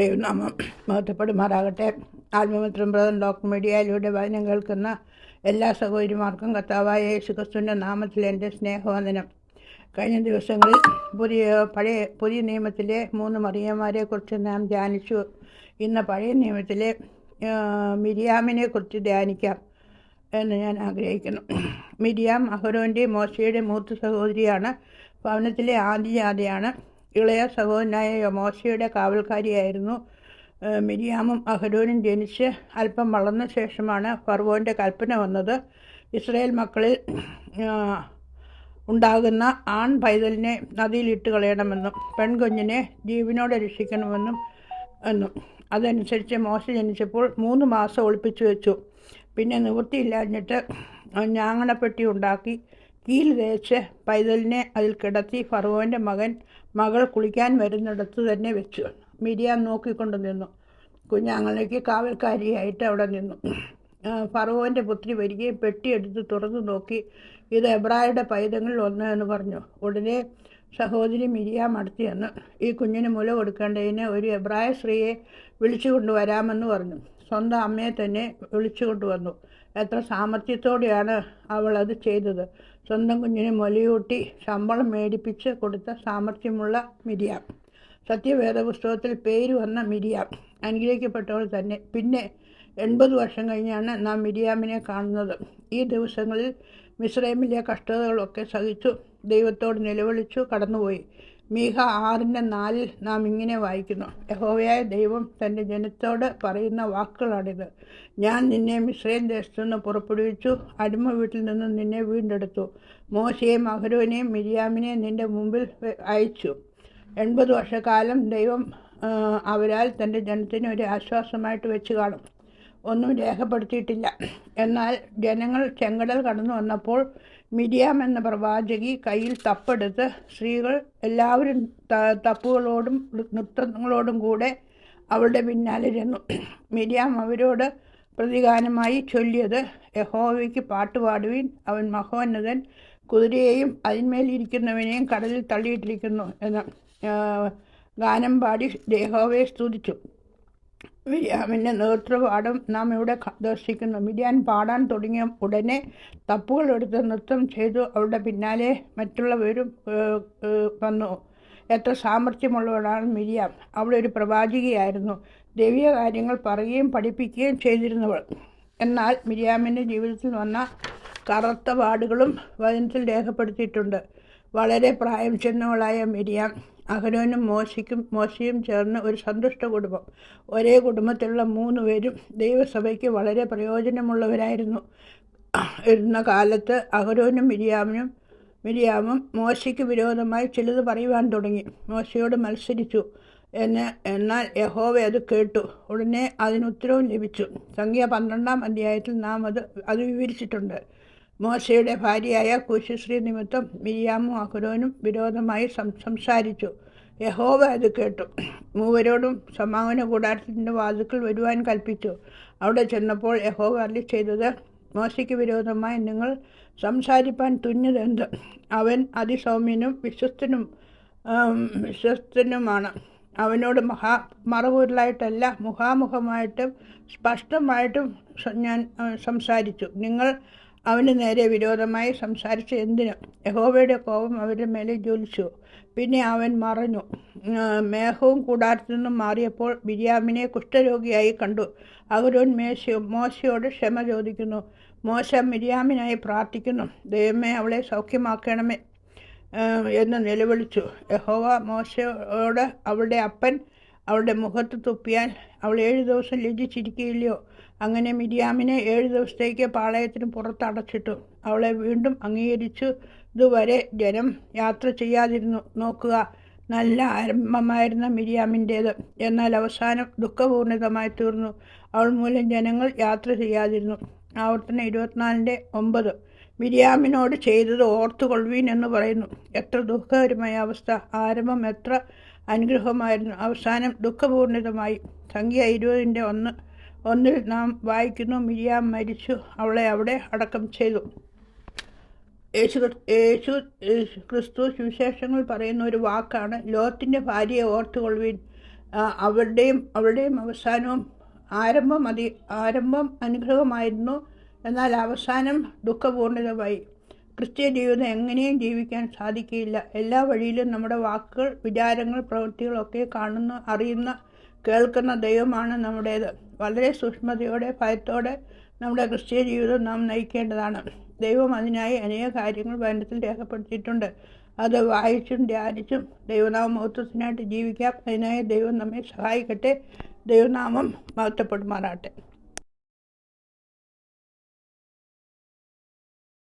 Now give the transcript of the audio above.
ദൈവനാമം മഹത്വപ്പെടുമാറാകട്ടെ. ആത്മമിത്രം brother doctor മീഡിയയിലൂടെ വചനം കേൾക്കുന്ന എല്ലാ സഹോദരിമാർക്കും കർത്താവായ യേശുക്രിസ്തുവിന്റെ നാമത്തിൽ എന്റെ സ്നേഹവന്ദനം. കഴിഞ്ഞ ദിവസങ്ങളിൽ പുതിയ പഴയ പുതിയ നിയമത്തിലെ മൂന്ന് മറിയന്മാരെ കുറിച്ച് നാം ധ്യാനിച്ചു. ഇന്ന് പഴയ നിയമത്തിലെ ആ, മിരിയാമിനെ കുറിച്ച് ധ്യാനിക്കാം എന്ന് ഞാൻ ആഗ്രഹിക്കുന്നു. മിരിയാം അഹരോന്റെ മോശയുടെ മൂത്ത സഹോദരിയാണ്. ഭവനത്തിലെ ആദ്യജാതയാണ് ഇളയ സഹോദരനായ യമോസയുടെ കാവൽക്കാരിയായിരുന്നു മിരിയാമും അഹരൂനും ജനിച്ച് അല്പം വളർന്ന ശേഷമാണ് ഫർവോന്റെ കൽപ്പന വന്നത്. ഇസ്രയേൽ മക്കളിൽ ഉണ്ടാകുന്ന ആൺ പൈതലിനെ നദിയിലിട്ട് കളയണമെന്നും പെൺകുഞ്ഞിനെ ജീവനോടെ രക്ഷിക്കണമെന്നും എന്നും. അതനുസരിച്ച് മോശ ജനിച്ചപ്പോൾ മൂന്ന് മാസം ഒളിപ്പിച്ചു വെച്ചു. പിന്നെ നിവൃത്തിയില്ലാഞ്ഞിട്ട് ഞാങ്ങണപ്പെട്ടി ഉണ്ടാക്കി കീൽ തേച്ച് പൈതലിനെ അതിൽ കിടത്തി ഫറവോന്റെ മകൻ മകൾ കുളിക്കാൻ വരുന്നിടത്ത് തന്നെ വെച്ചു. മിരിയാൻ നോക്കിക്കൊണ്ട് നിന്നു. കുഞ്ഞാങ്ങളിലേക്ക് കാവൽക്കാരിയായിട്ട് അവിടെ നിന്നു. ഫറവോന്റെ പുത്രി വരികയും പെട്ടിയെടുത്ത് തുറന്നു നോക്കി. ഇത് എബ്രായുടെ പൈതങ്ങളിൽ ഒന്ന് എന്ന് പറഞ്ഞു. ഉടനെ സഹോദരി മിരിയാം അടുത്ത് ചെന്ന് ഈ കുഞ്ഞിന് മുല കൊടുക്കേണ്ടതിന് ഒരു എബ്രായ സ്ത്രീയെ വിളിച്ചു കൊണ്ടുവരാമെന്ന് പറഞ്ഞു. സ്വന്തം അമ്മയെ തന്നെ വിളിച്ചു കൊണ്ടുവന്നു. എത്ര സാമർത്ഥ്യത്തോടെയാണ് അവൾ അത് ചെയ്തത്. സ്വന്തം കുഞ്ഞിനെ മൊലയൂട്ടി ശമ്പളം മേടിപ്പിച്ച് കൊടുത്ത സാമർഥ്യമുള്ള മിരിയാം. സത്യവേദ പുസ്തകത്തിൽ പേര് വന്ന മിരിയാം. അനുഗ്രഹിക്കപ്പെട്ടവൾ തന്നെ. പിന്നെ എൺപത് വർഷം കഴിഞ്ഞാണ് നാം മിരിയാമിനെ കാണുന്നത്. ഈ ദിവസങ്ങളിൽ മിസ്രൈമിലെ കഷ്ടതകളൊക്കെ സഹിച്ചു ദൈവത്തോട് നിലവിളിച്ചു കടന്നുപോയി. മീഹ ആറിന്റെ നാലിൽ നാം ഇങ്ങനെ വായിക്കുന്നു. യഹോവയായ ദൈവം തന്റെ ജനത്തോട് പറയുന്ന വാക്കുകളാണിത്. ഞാൻ നിന്നെ മിസ്രൈം ദേശത്തു നിന്ന് പുറപ്പെടുവിച്ചു. അടിമ വീട്ടിൽ നിന്ന് നിന്നെ വീണ്ടെടുത്തു. മോശയെയും അഹരോനെയും മിരിയാമിനെയും നിന്റെ മുമ്പിൽ അയച്ചു. എൺപത് വർഷക്കാലം ദൈവം അവരാൽ തന്റെ ജനത്തിന് ഒരു ആശ്വാസമായിട്ട് വെച്ച് കാണും. ഒന്നും രേഖപ്പെടുത്തിയിട്ടില്ല. എന്നാൽ ജനങ്ങൾ ചെങ്കടൽ കടന്നു വന്നപ്പോൾ മിരിയാം എന്ന പ്രവാചകി കയ്യിൽ തപ്പെടുത്ത് സ്ത്രീകൾ എല്ലാവരും തപ്പുകളോടും നൃത്തങ്ങളോടും കൂടെ അവളുടെ പിന്നാലെ ചെന്നു. മിരിയാം അവരോട് പ്രതികാരമായി ചൊല്ലിയത് യഹോവയ്ക്ക് പാട്ടുപാടുവിൻ അവൻ മഹോന്നതൻ കുതിരയെയും അതിന്മേലിരിക്കുന്നവനെയും കടലിൽ തള്ളിയിട്ടിരിക്കുന്നു എന്ന് ഗാനം പാടി യഹോവയെ സ്തുതിച്ചു. മിരിയാമിന്റെ നേതൃപാഠം നാം ഇവിടെ ദർശിക്കുന്നു. മിരിയാൻ പാടാൻ തുടങ്ങിയ ഉടനെ തപ്പുകൾ എടുത്ത് നൃത്തം ചെയ്തു. അവരുടെ പിന്നാലെ മറ്റുള്ളവരും വന്നു. എത്ര സാമർഥ്യമുള്ളവളാണ് മിരിയാം അവളൊരു പ്രവാചികയായിരുന്നു. ദൈവിക കാര്യങ്ങൾ പറയുകയും പഠിപ്പിക്കുകയും ചെയ്തിരുന്നവൾ. എന്നാൽ മിരിയാമിന്റെ ജീവിതത്തിൽ വന്ന കറുത്ത പാടുകളും വചനത്തിൽ രേഖപ്പെടുത്തിയിട്ടുണ്ട്. വളരെ പ്രായം ചെന്നവളായ മിരിയാം അഹരോനും മോശിക്കും മോശയും ചേർന്ന് ഒരു സന്തുഷ്ട കുടുംബം. ഒരേ കുടുംബത്തിലുള്ള മൂന്ന് പേരും ദൈവസഭയ്ക്ക് വളരെ പ്രയോജനമുള്ളവരായിരുന്നു. ഇരുന്ന കാലത്ത് അഹരോനും മിരിയാമിനും മിരിയാമും മോശയ്ക്ക് വിരോധമായി ചിലത് പറയുവാൻ തുടങ്ങി. മോശയോട് മത്സരിച്ചു എന്ന് എന്നാൽ യഹോവ അത് കേട്ടു. ഉടനെ അതിന് ഉത്തരവും ലഭിച്ചു. സംഖ്യ പന്ത്രണ്ടാം അധ്യായത്തിൽ നാം അത് അത് വിവരിച്ചിട്ടുണ്ട്. മോശയുടെ ഭാര്യയായ കുശുശ്രീ നിമിത്തം മിരിയാമും അഹുരോനും വിരോധമായി സംസാരിച്ചു. യഹോവ അത് കേട്ടു. മൂവരോടും സമാഗമന കൂടാരത്തിന്റെ വാതുക്കൾ വരുവാൻ കൽപ്പിച്ചു. അവിടെ ചെന്നപ്പോൾ യഹോവ അരളി ചെയ്തത് മോശയ്ക്ക് വിരോധമായി നിങ്ങൾ സംസാരിപ്പാൻ തുഞ്ഞതെന്ത് അവൻ അതിസൗമ്യനും വിശ്വസ്തനും വിശ്വസ്തനുമാണ്. അവനോട് മഹാ മറവൂരിലായിട്ടല്ല മുഖാമുഖമായിട്ടും സ്പഷ്ടമായിട്ടും ഞാൻ സംസാരിച്ചു. നിങ്ങൾ അവന് നേരെ വിരോധമായി സംസാരിച്ച. എന്തിന്? യഹോവയുടെ കോപം അവരുടെ മേലെ ജ്വലിച്ചു. പിന്നെ അവൻ മറഞ്ഞു. മേഘവും കൂടാരത്തു നിന്നും മാറിയപ്പോൾ ബിരിയാമിനെ കുഷ്ഠരോഗിയായി കണ്ടു. അവരോൻ മേശ മോശയോട് ക്ഷമ ചോദിക്കുന്നു. മോശ മിരിയാമിനായി പ്രാർത്ഥിക്കുന്നു. ദൈവമേ അവളെ സൗഖ്യമാക്കണമേ എന്ന് നിലവിളിച്ചു. യഹോവ മോശയോട് അവളുടെ അപ്പൻ അവളുടെ മുഖത്ത് തുപ്പിയാൽ അവൾ ഏഴു ദിവസം ലജ്ജിച്ചിരിക്കുകയില്ലയോ? അങ്ങനെ മിരിയാമിനെ ഏഴ് ദിവസത്തേക്ക് പാളയത്തിന് പുറത്തടച്ചിട്ടു അവളെ വീണ്ടും അംഗീകരിച്ചു. ഇതുവരെ ജനം യാത്ര ചെയ്യാതിരുന്നു. നോക്കുക നല്ല ആരംഭമായിരുന്ന മിരിയാമിന്റേത് എന്നാൽ അവസാനം ദുഃഖപൂർണിതമായി തീർന്നു. അവൾ മൂലം ജനങ്ങൾ യാത്ര ചെയ്യാതിരുന്നു. ആവർത്തനം ഇരുപത്തിനാലിന്റെ ഒമ്പത്. മിരിയാമിനോട് ചെയ്തത് ഓർത്തുകൊള്ളുവീൻ എന്ന് പറയുന്നു. എത്ര ദുഃഖകരമായ അവസ്ഥ. ആരംഭം എത്ര അനുഗ്രഹമായിരുന്നു. അവസാനം ദുഃഖപൂർണിതമായി. സംഖ്യ ഇരുപതിന്റെ ഒന്ന് ഒന്നിൽ നാം വായിക്കുന്നു മിരിയാം മരിച്ചു അവളെ അവിടെ അടക്കം ചെയ്തു. യേശു യേശു ക്രിസ്തു സുവിശേഷങ്ങൾ പറയുന്ന ഒരു വാക്കാണ് ലോകത്തിന്റെ ഭാര്യയെ ഓർത്തുകൊള്ളുവിൻ. അവരുടെയും അവരുടെയും അവസാനവും ആരംഭം അതി ആരംഭം അനുഗ്രഹമായിരുന്നു. എന്നാൽ അവസാനം ദുഃഖപൂർണിതമായി. ക്രിസ്ത്യ ജീവിതം എങ്ങനെയും ജീവിക്കാൻ സാധിക്കുകയില്ല. എല്ലാ വഴിയിലും നമ്മുടെ വാക്കുകൾ വിചാരങ്ങൾ പ്രവൃത്തികളൊക്കെ കാണുന്ന അറിയുന്ന കേൾക്കുന്ന ദൈവമാണ് നമ്മുടേത്. വളരെ സൂക്ഷ്മതയോടെ ഭയത്തോടെ നമ്മുടെ ക്രിസ്ത്യ ജീവിതം നാം നയിക്കേണ്ടതാണ്. ദൈവം അതിനായി അനേക കാര്യങ്ങൾ വനത്തിൽ രേഖപ്പെടുത്തിയിട്ടുണ്ട്. അത് വായിച്ചും ധ്യാനിച്ചും ദൈവനാമ ജീവിക്കാം. അതിനായി ദൈവം നമ്മെ സഹായിക്കട്ടെ. ദൈവനാമം മഹത്വപ്പെടുമാറാട്ടെ